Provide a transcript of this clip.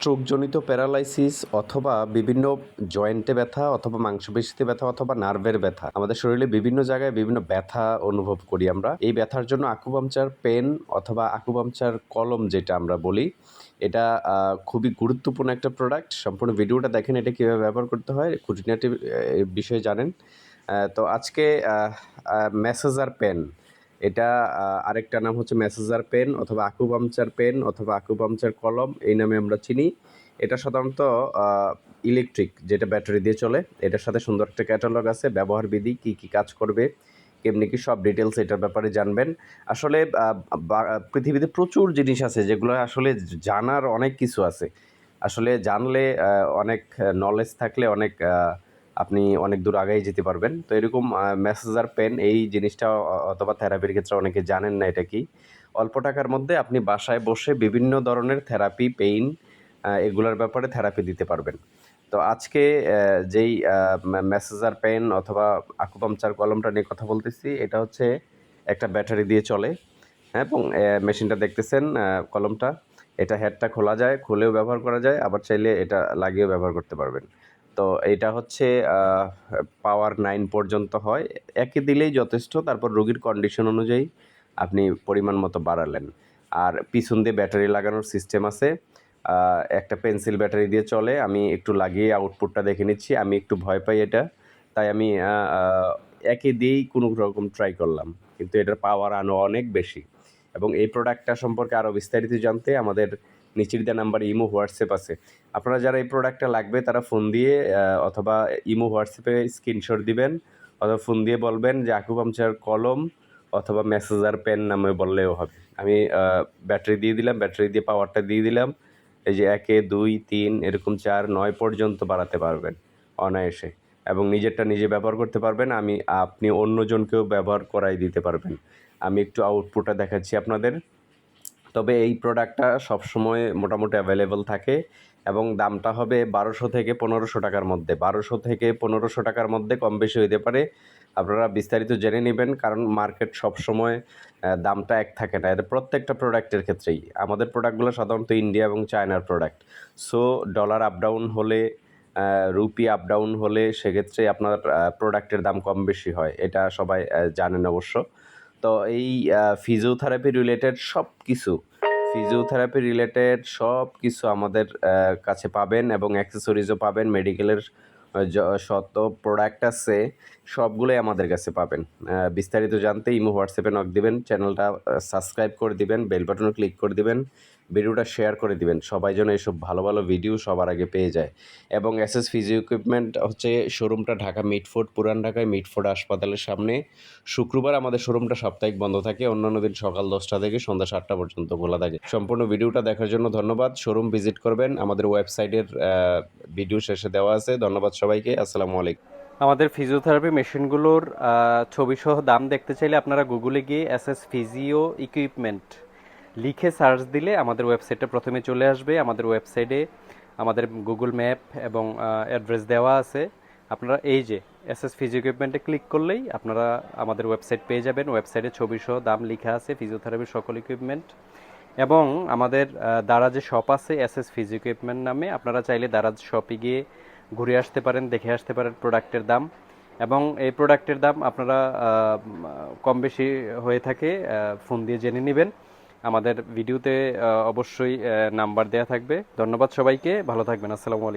স্ট্রোকজনিত paralysis অথবা বিভিন্ন জয়েন্টে ব্যথা অথবা মাংসপেশিতে ব্যথা অথবা নার্ভের ব্যথা। আমাদের শরীরে বিভিন্ন জায়গায় বিভিন্ন ব্যথা অনুভব করি আমরা। এই ব্যথার জন্য আকুপাংচার পেন অথবা আকুপাংচার কলম যেটা আমরা বলি, এটা খুবই গুরুত্বপূর্ণ একটা প্রোডাক্ট সম্পূর্ণ ভিডিওটা দেখেন এটা কীভাবে ব্যবহার করতে হয়, খুঁটিনাটি বিষয়ে জানেন। তো আজকে মেসেজার পেন এটা আরেকটা নাম হচ্ছে মেসেজার পেন অথবা আকুপাংচার পেন অথবা আকুপাংচার কলম, এই নামে আমরা চিনি। এটা সাধারণত ইলেকট্রিক যেটা ব্যাটারি দিয়ে চলে। এটার সাথে সুন্দর একটা ক্যাটালগ আছে ব্যবহার বিধি কী কী কাজ করবে, কেমনি কি সব ডিটেলস এটার ব্যাপারে জানবেন। আসলে পৃথিবীতে প্রচুর জিনিস আছে যেগুলো আসলে জানার অনেক কিছু আছে। আসলে জানলে অনেক নলেজ থাকলে অনেক আপনি অনেক দূর আগেই যেতে পারবেন। তো এরকম মেসেজার পেন এই জিনিসটা অথবা থেরাপির ক্ষেত্রে অনেকে জানেন না এটা কি। অল্প টাকার মধ্যে আপনি বাসায় বসে বিভিন্ন ধরনের থেরাপি পেইন এগুলোর ব্যাপারে থেরাপি দিতে পারবেন। তো আজকে যেই মেসেজার পেন অথবা আকুপাংচার কলমটা নিয়ে কথা বলতেছি, এটা হচ্ছে একটা ব্যাটারি দিয়ে চলে। হ্যাঁ এবং মেশিনটা দেখতেছেন কলমটা। এটা হেডটা খোলা যায়, খুলেও ব্যবহার করা যায়, আবার চাইলে এটা লাগিয়েও ব্যবহার করতে পারবেন। তো এটা হচ্ছে পাওয়ার নাইন পর্যন্ত হয়। একে দিলেই যথেষ্ট, তারপর রোগীর কন্ডিশন অনুযায়ী আপনি পরিমাণ মতো বাড়ালেন। আর পিছন দিয়ে ব্যাটারি লাগানোর সিস্টেম আছে। একটা পেন্সিল ব্যাটারি দিয়ে চলে, আমি একটু লাগিয়ে আউটপুটটা দেখে নিচ্ছি। আমি একটু ভয় পাই এটা। তাই আমি একে দিয়েই কোনো রকম ট্রাই করলাম। কিন্তু এটার পাওয়ার আনো অনেক বেশি। এবং এই প্রোডাক্টটা সম্পর্কে আরও বিস্তারিত জানতে আমাদের নিচের দেওয়া নাম্বার ইমো হোয়াটসঅ্যাপ আছে। আপনারা যারা এই প্রোডাক্টটা লাগবে, তারা ফোন দিয়ে অথবা ইমো হোয়াটসঅ্যাপে স্ক্রিনশট দিবেন, অথবা ফোন দিয়ে বলবেন যে আকুপাংচার কলম অথবা মেসেজার পেন নামে বললেও হবে। আমি ব্যাটারি দিয়ে দিলাম ব্যাটারি দিয়ে পাওয়ারটা দিয়ে দিলাম। এই যে একে, দুই, তিন, এরকম চার, নয় পর্যন্ত বাড়াতে পারবেন অনায়াসে। এবং নিজেরটা নিজে ব্যবহার করতে পারবেন, আমি, আপনি অন্যজনকেও ব্যবহার করাই দিতে পারবেন। আমি একটু আউটপুটটা দেখাচ্ছি আপনাদের। তবে এই প্রোডাক্টটা সবসময় মোটামুটি অ্যাভেলেবল থাকে এবং দামটা হবে বারোশো থেকে পনেরোশো টাকার মধ্যে। বারোশো থেকে পনেরোশো টাকার মধ্যে কম বেশি হইতে পারে। আপনারা বিস্তারিত জেনে নেবেন কারণ মার্কেট সবসময় দামটা এক থাকে না। এটা প্রত্যেকটা প্রোডাক্টের ক্ষেত্রেই। আমাদের প্রোডাক্টগুলো সাধারণত ইন্ডিয়া এবং চায়নার product so dollar up down হলে রুপি আপ ডাউন হলে সেক্ষেত্রে আপনার প্রোডাক্টের দাম কম বেশি হয়। এটা সবাই জানেন অবশ্য। তো এই ফিজিওথেরাপি রিলেটেড সব কিছু ফিজিওথেরাপি রিলেটেড সব কিছু আমাদের কাছে পাবেন এবং অ্যাক্সেসরিজও পাবেন মেডিকেলের শত প্রোডাক্ট আছে, সবগুলোই আমাদের কাছে পাবেন। বিস্তারিত জানতে ইমো হোয়াটসঅ্যাপে নক দিবেন চ্যানেলটা সাবস্ক্রাইব করে দিবেন বেল ক্লিক করে দিবেন ভিডিওটা শেয়ার করে দিবেন। সবাই যেন এইসব ভালো ভালো ভিডিও সবার আগে পেয়ে যায়। এবং এস এস ফিজিও ইকুইপমেন্ট হচ্ছে শোরুমটা ঢাকা মিটফোর্ড, পুরান ঢাকায় মিটফোর্ড হাসপাতালের সামনে। শুক্রবার আমাদের শোরুমটা সাপ্তাহিক বন্ধ থাকে। অন্যান্য দিন সকাল দশটা থেকে সন্ধ্যা সাতটা পর্যন্ত খোলা থাকে। সম্পূর্ণ ভিডিওটা দেখার জন্য ধন্যবাদ। শোরুম ভিজিট করবেন। আমাদের ওয়েবসাইটের ভিডিও শেষে দেওয়া আছে। ধন্যবাদ সবাইকে। আসসালামু আলাইকুম। আমাদের ফিজিওথেরাপি মেশিনগুলোর ছবিসহ দাম দেখতে চাইলে আপনারা গুগলে গিয়ে এস এস ফিজিও ইকুইপমেন্ট লিখে সার্চ দিলে আমাদের ওয়েবসাইটটা প্রথমে চলে আসবে। আমাদের ওয়েবসাইটে আমাদের গুগল ম্যাপ এবং অ্যাড্রেস দেওয়া আছে। আপনারা এই যে এস এস ফিজিও ইকুইপমেন্টে ক্লিক করলেই আপনারা আমাদের ওয়েবসাইট পেয়ে যাবেন। ওয়েবসাইটে ছবি সহ দাম লেখা আছে ফিজিওথেরাপির সকল ইকুইপমেন্ট এবং আমাদের আহ, দারাজে শপ আছে এস এস ফিজি ইকুইপমেন্ট নামে। আপনারা চাইলে দারাজ শপে গিয়ে ঘুরে আসতে পারেন দেখে আসতে পারেন প্রোডাক্টের দাম। এবং এই প্রোডাক্টের দাম আপনারা কম বেশি হয়ে থাকে ফোন দিয়ে জেনে নেবেন। আমাদের ভিডিওতে অবশ্যই নাম্বার দেয়া থাকবে। ধন্যবাদ সবাইকে। ভালো থাকবেন। আসসালামু আলাইকুম।